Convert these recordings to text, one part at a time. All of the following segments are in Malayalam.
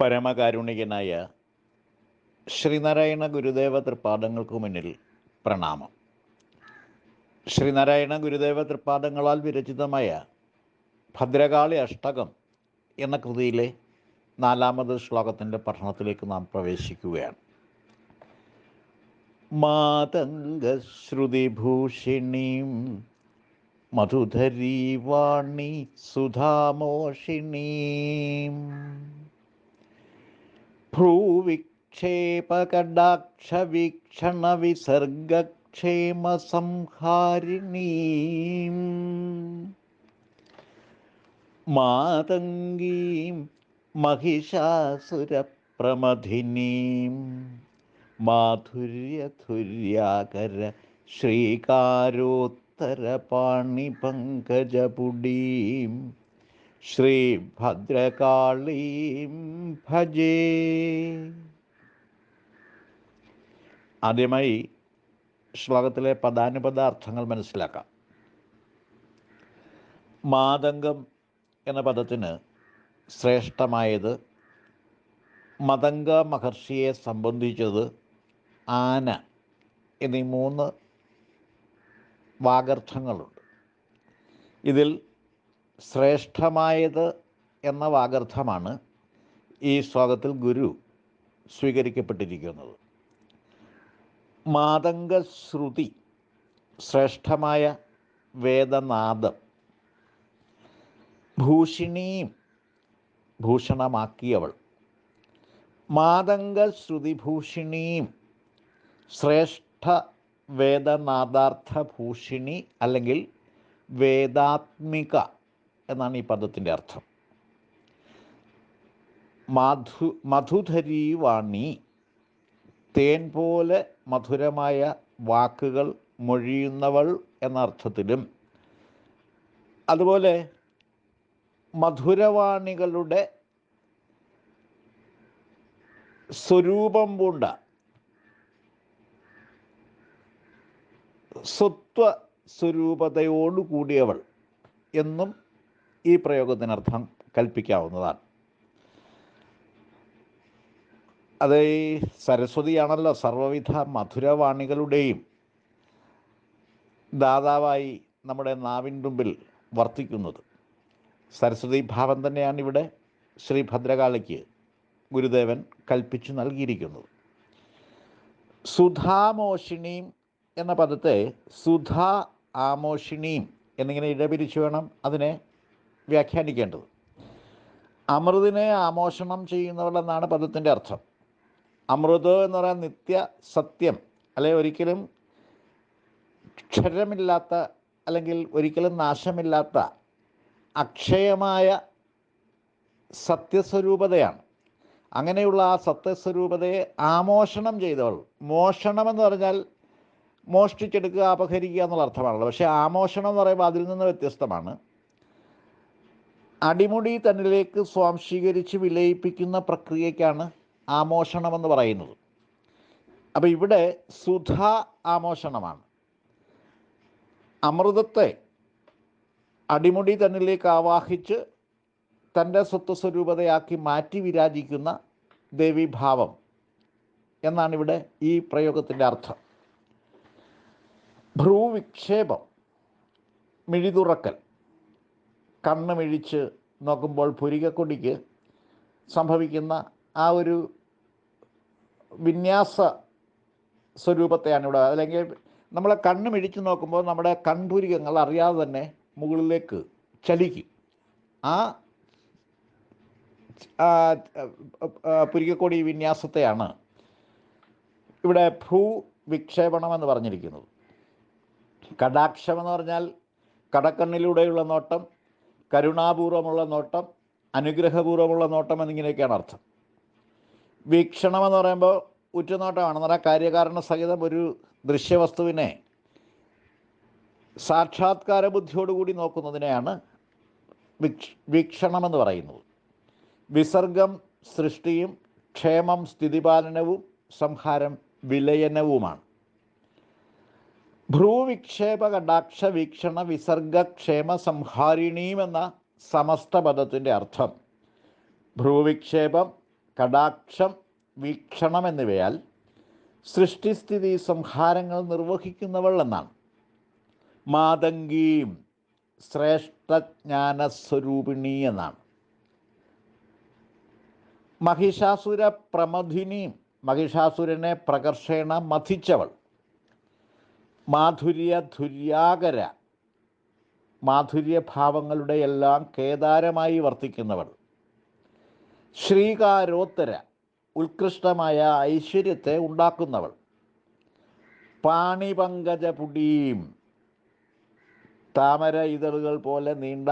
പരമകാരുണികനായ ശ്രീനാരായണ ഗുരുദേവ തൃപ്പാദങ്ങൾക്ക് മുന്നിൽ പ്രണാമം. ശ്രീനാരായണ ഗുരുദേവ തൃപ്പാദങ്ങളാൽ വിരചിതമായ ഭദ്രകാളി അഷ്ടകം എന്ന കൃതിയിലെ നാലാമത് ശ്ലോകത്തിന്റെ പഠനത്തിലേക്ക് നാം പ്രവേശിക്കുകയാണ്. മാതംഗശ്രുതിഭൂഷിണീം മധുധരീവാണി സുധാമോഷിണീം. ഭ്രൂവിക്ഷേപകടാക്ഷവീക്ഷണ വിസർഗക്ഷേമ സംഹാരിണീം മാതംഗീം महिषासुरप्रमथिनीं माधुर्यधुर्याकर श्रीकारोत्तरपाणिपङ्कजपुडीं ശ്രീഭദ്രകാളീം ഭജേ. ആദ്യമായി ശ്ലോകത്തിലെ പദാനുപദ അർത്ഥങ്ങൾ മനസ്സിലാക്കാം. മാതംഗം എന്ന പദത്തിന് ശ്രേഷ്ഠമായത് മതംഗ മഹർഷിയെ സംബന്ധിച്ചത് ആന എന്നീ മൂന്ന് വാഗർത്ഥങ്ങളുണ്ട്. ഇതിൽ ശ്രേഷ്ഠമായത് എന്ന വാഗർത്ഥമാണ് ഈ ശ്ലോകത്തിൽ ഗുരു സ്വീകരിക്കപ്പെട്ടിരിക്കുന്നത്. മാതംഗശ്രുതി ശ്രേഷ്ഠമായ വേദനാദം ഭൂഷിണിയും ഭൂഷണമാക്കിയവൾ. മാതംഗശ്രുതിഭൂഷിണിയും ശ്രേഷ്ഠ വേദനാദാർത്ഥ ഭൂഷിണി അല്ലെങ്കിൽ വേദാത്മിക എന്നാണ് ഈ പദത്തിന്റെ അർത്ഥം. മധു മധുധരി വാണി തേൻ പോലെ മധുരമായ വാക്കുകൾ മൊഴിയുന്നവൾ എന്ന അർത്ഥത്തിലും അതുപോലെ മധുരവാണികളുടെ സ്വരൂപം പൂണ്ട സ്വത്വ സ്വരൂപതയോടുകൂടിയവൾ എന്നും ഈ പ്രയോഗത്തിനർത്ഥം കൽപ്പിക്കാവുന്നതാണ്. അത് ഈ സരസ്വതിയാണല്ലോ സർവവിധ മധുരവാണികളുടെയും ദാതാവായി നമ്മുടെ നാവിൻ മുമ്പിൽ വർത്തിക്കുന്നത്. സരസ്വതി ഭാവം തന്നെയാണ് ഇവിടെ ശ്രീ ഭദ്രകാളിക്ക് ഗുരുദേവൻ കൽപ്പിച്ചു നൽകിയിരിക്കുന്നത്. സുധാമോഷിണീം എന്ന പദത്തെ സുധ ആമോഷിണീം എന്നിങ്ങനെ ഇടപിരിച്ചു വേണം അതിനെ വ്യാഖ്യാനിക്കേണ്ടത്. അമൃതിനെ ആമോഷണം ചെയ്യുന്നവളെന്നാണ് പദത്തിന്റെ അർത്ഥം. അമൃത് എന്ന് പറയാൻ നിത്യ സത്യം അല്ലെ ഒരിക്കലും ക്ഷരമില്ലാത്ത അല്ലെങ്കിൽ ഒരിക്കലും നാശമില്ലാത്ത അക്ഷയമായ സത്യസ്വരൂപതയാണ്. അങ്ങനെയുള്ള ആ സത്യസ്വരൂപതയെ ആമോഷണം ചെയ്തവൾ മോഷണം എന്ന് പറഞ്ഞാൽ മോഷ്ടിച്ചെടുക്കുക അപഹരിക്കുക എന്നുള്ള അർത്ഥമാണല്ലോ. പക്ഷേ ആമോഷണം എന്ന് പറയുമ്പോൾ അതിൽ നിന്ന് വ്യത്യസ്തമാണ്. അടിമുടി തന്നിലേക്ക് സ്വാംശീകരിച്ച് വിലയിപ്പിക്കുന്ന പ്രക്രിയയ്ക്കാണ് ആമോഷണമെന്ന് പറയുന്നത്. അപ്പോൾ ഇവിടെ സുധ ആമോഷണമാണ്. അമൃതത്തെ അടിമുടി തന്നിലേക്ക് ആവാഹിച്ച് തന്റെ സ്വത്വസ്വരൂപതയാക്കി മാറ്റി വിരാജിക്കുന്ന ദേവീഭാവം എന്നാണ് ഇവിടെ ഈ പ്രയോഗത്തിന്റെ അർത്ഥം. ഭ്രൂവിക്ഷേപം മിഴിതുറക്കൽ. കണ്ണ് മിഴിച്ച് നോക്കുമ്പോൾ പുരികക്കൊടിക്ക് സംഭവിക്കുന്ന ആ ഒരു വിന്യാസ സ്വരൂപത്തെയാണ് ഇവിടെ അല്ലെങ്കിൽ നമ്മളെ കണ്ണ് മിഴിച്ച് നോക്കുമ്പോൾ നമ്മുടെ കൺപുരികങ്ങൾ അറിയാതെ തന്നെ മുകളിലേക്ക് ചലിക്കും. ആ പുരികക്കൊടി വിന്യാസത്തെയാണ് ഇവിടെ ഭൂ വിക്ഷേപണം എന്ന് പറഞ്ഞിരിക്കുന്നത്. കടാക്ഷം എന്ന് പറഞ്ഞാൽ കടക്കണ്ണിലൂടെയുള്ള നോട്ടം കരുണാപൂർവമുള്ള നോട്ടം അനുഗ്രഹപൂർവമുള്ള നോട്ടം എന്നിങ്ങനെയൊക്കെയാണ് അർത്ഥം. വീക്ഷണം എന്ന് പറയുമ്പോൾ ഉറ്റുനോട്ടമാണ് എന്നാൽ കാര്യകാരണ സഹിതം ഒരു ദൃശ്യവസ്തുവിനെ സാക്ഷാത്കാര ബുദ്ധിയോടുകൂടി നോക്കുന്നതിനെയാണ് വീക്ഷണമെന്ന് പറയുന്നത്. വിസർഗം സൃഷ്ടിയും ക്ഷേമം സ്ഥിതിപാലനവും സംഹാരം വിലയനവുമാണ്. ഭ്രൂവിക്ഷേപ കടാക്ഷ വീക്ഷണ വിസർഗക്ഷേമ സംഹാരിണീം എന്ന സമസ്ത പദത്തിന്റെ അർത്ഥം. ഭ്രൂവിക്ഷേപം കടാക്ഷം വീക്ഷണം എന്നിവയാൽ സൃഷ്ടിസ്ഥിതി സംഹാരങ്ങൾ നിർവഹിക്കുന്നവൾ എന്നാണ്. മാതങ്കീം ശ്രേഷ്ഠജ്ഞാനസ്വരൂപിണി എന്നാണ്. മഹിഷാസുര പ്രമഥിനിയും മഹിഷാസുരനെ പ്രകർഷേണ മഥിച്ചവൾ. മാധുര്യ ധുര്യാകര. മാധുര്യഭാവങ്ങളുടെ എല്ലാം കേദാരമായി വർത്തിക്കുന്നവൾ. ശ്രീകാരോത്തര ഉത്കൃഷ്ടമായ ഐശ്വര്യത്തെ ഉണ്ടാക്കുന്നവൾ. പാണിപങ്കജപുടീം. താമര ഇതളുകൾ പോലെ നീണ്ട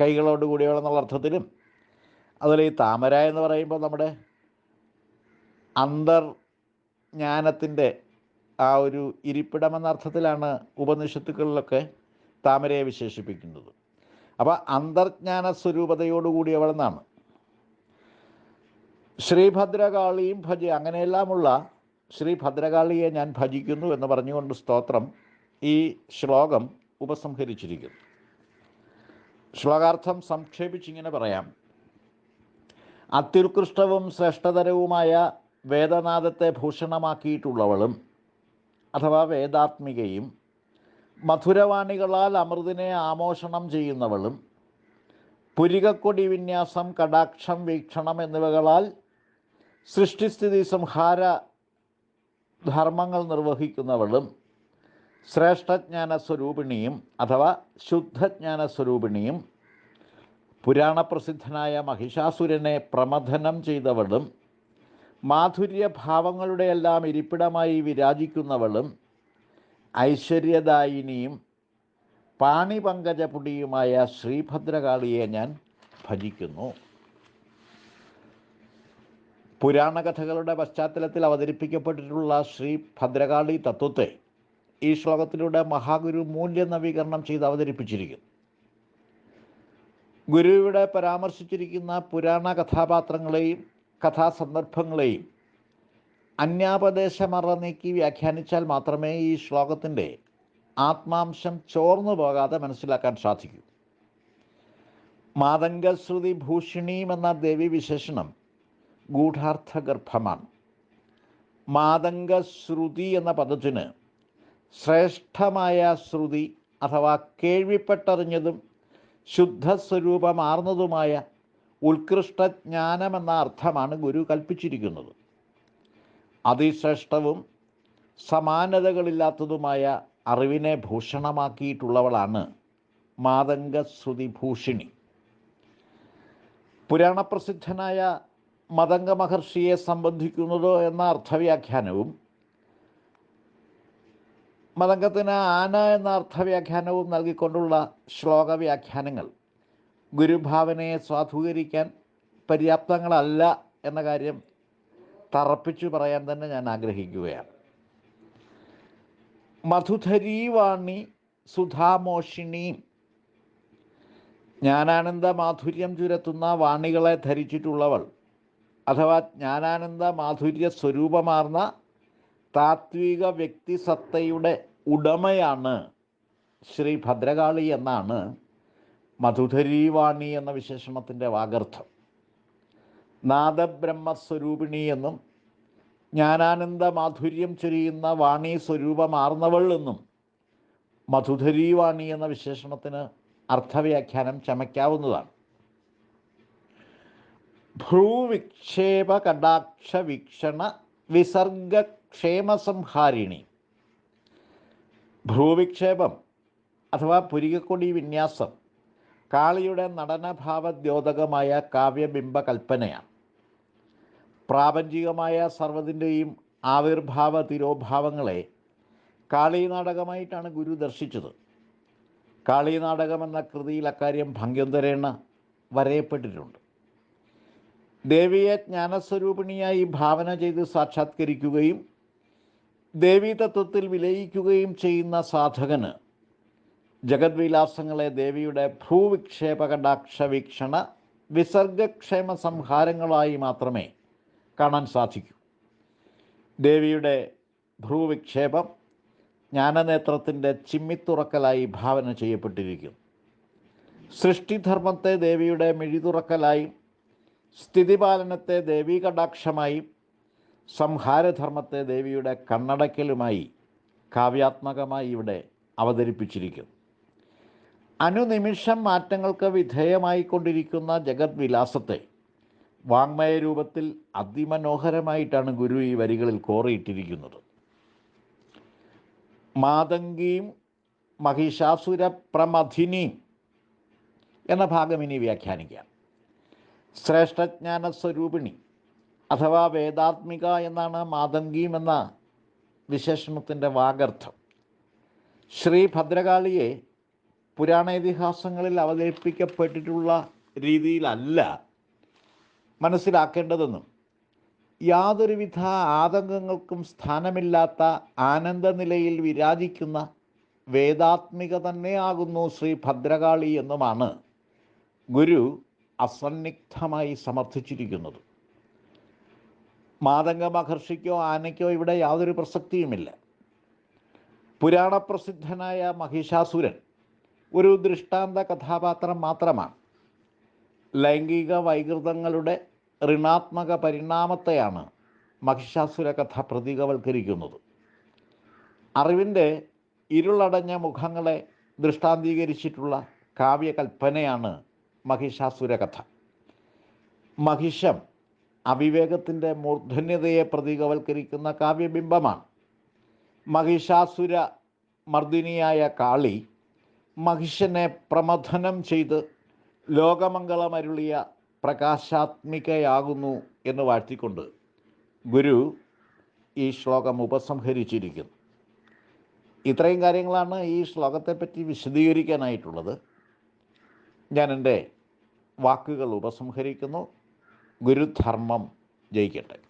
കൈകളോട് കൂടിയവളെന്നുള്ള അർത്ഥത്തിലും അതുപോലെ ഈ താമര എന്ന് പറയുമ്പോൾ നമ്മുടെ അന്തർ അന്തർജ്ഞാനത്തിന്റെ ആ ഒരു ഇരിപ്പിടമെന്ന അർത്ഥത്തിലാണ് ഉപനിഷത്തുക്കളിലൊക്കെ താമരയെ വിശേഷിപ്പിക്കുന്നത്. അപ്പോൾ അന്തർജ്ഞാന സ്വരൂപതയോടുകൂടിയവളെന്നാണ് ശ്രീഭദ്രകാളിയും ഭജ അങ്ങനെയെല്ലാമുള്ള ശ്രീ ഭദ്രകാളിയെ ഞാൻ ഭജിക്കുന്നു എന്ന് പറഞ്ഞുകൊണ്ട് സ്തോത്രം ഈ ശ്ലോകം ഉപസംഹരിച്ചിരിക്കുന്നു. ശ്ലോകാർത്ഥം സംക്ഷേപിച്ചിങ്ങനെ പറയാം. അത്യുത്കൃഷ്ടവും ശ്രേഷ്ഠതരവുമായ വേദനാഥത്തെ ഭൂഷണമാക്കിയിട്ടുള്ളവളും അഥവാ വേദാത്മികയും മധുരവാണികളാൽ അമൃതിനെ ആമോഷണം ചെയ്യുന്നവളും പുരികക്കൊടി വിന്യാസം കടാക്ഷം വീക്ഷണം എന്നിവകളാൽ സൃഷ്ടിസ്ഥിതി സംഹാര ധർമ്മങ്ങൾ നിർവഹിക്കുന്നവളും ശ്രേഷ്ഠജ്ഞാന സ്വരൂപിണിയും അഥവാ ശുദ്ധജ്ഞാന സ്വരൂപിണിയും പുരാണപ്രസിദ്ധനായ മഹിഷാസുരനെ പ്രമഥനം ചെയ്തവളും മാധുര്യഭാവങ്ങളുടെ എല്ലാം ഇരിപ്പിടമായി വിരാജിക്കുന്നവളും ഐശ്വര്യദായിനിയും പാണിപങ്കജപുടിയുമായ ശ്രീഭദ്രകാളിയെ ഞാൻ ഭജിക്കുന്നു. പുരാണകഥകളുടെ പശ്ചാത്തലത്തിൽ അവതരിപ്പിക്കപ്പെട്ടിട്ടുള്ള ശ്രീ ഭദ്രകാളി തത്വത്തെ ഈ ശ്ലോകത്തിലൂടെ മഹാഗുരു മൂല്യ നവീകരണം ചെയ്ത് അവതരിപ്പിച്ചിരിക്കുന്നു. ഗുരുവിടെ പരാമർശിച്ചിരിക്കുന്ന പുരാണ കഥാപാത്രങ്ങളെയും കഥാസന്ദർഭങ്ങളെയും അന്യാപദേശമറ നീക്കി വ്യാഖ്യാനിച്ചാൽ മാത്രമേ ഈ ശ്ലോകത്തിന്റെ ആത്മാംശം ചോർന്നു പോകാതെ മനസ്സിലാക്കാൻ സാധിക്കൂ. മാതംഗശ്രുതി ഭൂഷിണിയും എന്ന ദേവി വിശേഷണം ഗൂഢാർത്ഥഗർഭമാണ്. മാതംഗശ്രുതി എന്ന പദത്തിന് ശ്രേഷ്ഠമായ ശ്രുതി അഥവാ കേൾവിപ്പെട്ടറിഞ്ഞതും ശുദ്ധസ്വരൂപമാർന്നതുമായ ഉത്കൃഷ്ടജ്ഞാനമെന്ന അർത്ഥമാണ് ഗുരു കൽപ്പിച്ചിരിക്കുന്നത്. അതിശ്രേഷ്ഠവും സമാനതകളില്ലാത്തതുമായ അറിവിനെ ഭൂഷണമാക്കിയിട്ടുള്ളവളാണ് മാതംഗശ്രുതി ഭൂഷിണി പുരാണപ്രസിദ്ധനായ മതംഗ മഹർഷിയെ സംബന്ധിക്കുന്നത് എന്ന അർത്ഥവ്യാഖ്യാനവും മതംഗത്തിന് ആന എന്ന അർത്ഥവ്യാഖ്യാനവും നൽകിക്കൊണ്ടുള്ള ശ്ലോക വ്യാഖ്യാനങ്ങൾ ഗുരുഭാവനയെ സ്വാധൂകരിക്കാൻ പര്യാപ്തങ്ങളല്ല എന്ന കാര്യം തറപ്പിച്ചു പറയാൻ തന്നെ ഞാൻ ആഗ്രഹിക്കുകയാണ്. മധുധരീവാണി സുധാമോഷിണി ജ്ഞാനാനന്ദ മാധുര്യം ചുരത്തുന്ന വാണികളെ ധരിച്ചിട്ടുള്ളവൾ അഥവാ ജ്ഞാനാനന്ദ മാധുര്യ സ്വരൂപമാർന്ന താത്വിക വ്യക്തിസത്തയുടെ ഉടമയാണ് ശ്രീ ഭദ്രകാളി എന്നാണ് മധുധരീവാണി എന്ന വിശേഷണത്തിന്റെ വാഗർത്ഥം നാദബ്രഹ്മസ്വരൂപിണി എന്നും ജ്ഞാനാനന്ദ മാധുര്യം ചൊരിയുന്ന വാണി സ്വരൂപമാർന്നവൾ എന്നും മധുധരീവാണി എന്ന വിശേഷണത്തിന് അർത്ഥവ്യാഖ്യാനം ചമയ്ക്കാവുന്നതാണ്. ഭ്രൂവിക്ഷേപ കടാക്ഷ വീക്ഷണ വിസർഗക്ഷേമസംഹാരിണി. ഭ്രൂവിക്ഷേപം അഥവാ പുരികക്കൊടി വിന്യാസം കാളിയുടെ നടനഭാവദ്യോതകമായ കാവ്യബിംബ കൽപ്പനയാണ് പ്രാപഞ്ചികമായ സർവതിന്റെയും ആവിർഭാവ തിരോഭാവങ്ങളെ കാളി നാടകമായിട്ടാണ് ഗുരു ദർശിച്ചത്. കാളി നാടകം എന്ന കൃതിയിൽ അക്കാര്യം ഭംഗ്യന്തരേണ വരയപ്പെട്ടിട്ടുണ്ട്. ദേവിയെ ജ്ഞാനസ്വരൂപിണിയായി ഭാവന ചെയ്ത് സാക്ഷാത്കരിക്കുകയും ദേവീതത്വത്തിൽ വിലയിക്കുകയും ചെയ്യുന്ന സാധകന് ജഗദ്വിലാസങ്ങളെ ദേവിയുടെ ഭൂവിക്ഷേപ കടാക്ഷ വീക്ഷണ വിസർഗക്ഷേമ സംഹാരങ്ങളായി മാത്രമേ കാണാൻ സാധിക്കൂ. ദേവിയുടെ ഭ്രൂവിക്ഷേപം ജ്ഞാനനേത്രത്തിന്റെ ചിമ്മിത്തുറക്കലായി ഭാവന ചെയ്യപ്പെട്ടിരിക്കുന്നു. സൃഷ്ടിധർമ്മത്തെ ദേവിയുടെ മിഴിതുറക്കലായും സ്ഥിതിപാലനത്തെ ദേവീ കടാക്ഷമായും സംഹാരധർമ്മത്തെ ദേവിയുടെ കണ്ണടക്കലുമായി കാവ്യാത്മകമായി ഇവിടെ അവതരിപ്പിച്ചിരിക്കുന്നു. അനുനിമിഷം മാറ്റങ്ങൾക്ക് വിധേയമായിക്കൊണ്ടിരിക്കുന്ന ജഗത് വിലാസത്തെ വാങ്മയ രൂപത്തിൽ അതിമനോഹരമായിട്ടാണ് ഗുരു ഈ വരികളിൽ കോറിയിട്ടിരിക്കുന്നത്. മാതങ്കിയും മഹിഷാസുര എന്ന ഭാഗം ഇനി വ്യാഖ്യാനിക്കാം. ശ്രേഷ്ഠജ്ഞാന സ്വരൂപിണി അഥവാ വേദാത്മിക എന്നാണ് മാതങ്കിയും എന്ന വിശേഷണത്തിന്റെ വാഗർത്ഥം. ശ്രീ ഭദ്രകാളിയെ പുരാണ ഇതിഹാസങ്ങളിൽ അവതരിപ്പിക്കപ്പെട്ടിട്ടുള്ള രീതിയിലല്ല മനസ്സിലാക്കേണ്ടതെന്നും യാതൊരുവിധ ആതങ്കങ്ങൾക്കും സ്ഥാനമില്ലാത്ത ആനന്ദനിലയിൽ വിരാജിക്കുന്ന വേദാത്മിക തന്നെയാകുന്നു ശ്രീ ഭദ്രകാളി എന്നുമാണ് ഗുരു അസന്നിഗ്ധമായി സമർത്ഥിച്ചിരിക്കുന്നത്. മാതംഗ മഹർഷിക്കോ ആനയ്ക്കോ ഇവിടെ യാതൊരു പ്രസക്തിയുമില്ല. പുരാണപ്രസിദ്ധനായ മഹിഷാസുരൻ ഒരു ദൃഷ്ടാന്ത കഥാപാത്രം മാത്രമാണ്. ലൈംഗിക വൈകൃതങ്ങളുടെ ഋണാത്മക പരിണാമത്തെയാണ് മഹിഷാസുര കഥ പ്രതീകവൽക്കരിക്കുന്നത്. അറിവിന്റെ ഇരുളടഞ്ഞ മുഖങ്ങളെ ദൃഷ്ടാന്തീകരിച്ചിട്ടുള്ള കാവ്യകൽപ്പനയാണ് മഹിഷാസുര കഥ. മഹിഷം അവിവേകത്തിന്റെ മൂർധന്യതയെ പ്രതീകവൽക്കരിക്കുന്ന കാവ്യബിംബമാണ്. മഹിഷാസുര മർദ്ദിനിയായ കാളി മഹിഷനെ പ്രമഥനം ചെയ്ത് ലോകമംഗളമരുളിയ പ്രകാശാത്മികയാകുന്നു എന്ന് വാഴ്ത്തിക്കൊണ്ട് ഗുരു ഈ ശ്ലോകം ഉപസംഹരിച്ചിരിക്കുന്നു. ഇത്രയും കാര്യങ്ങളാണ് ഈ ശ്ലോകത്തെപ്പറ്റി വിശദീകരിക്കാനായിട്ടുള്ളത്. ഞാൻ എന്റെ വാക്കുകൾ ഉപസംഹരിക്കുന്നു. ഗുരുധർമ്മം ജയിക്കട്ടെ.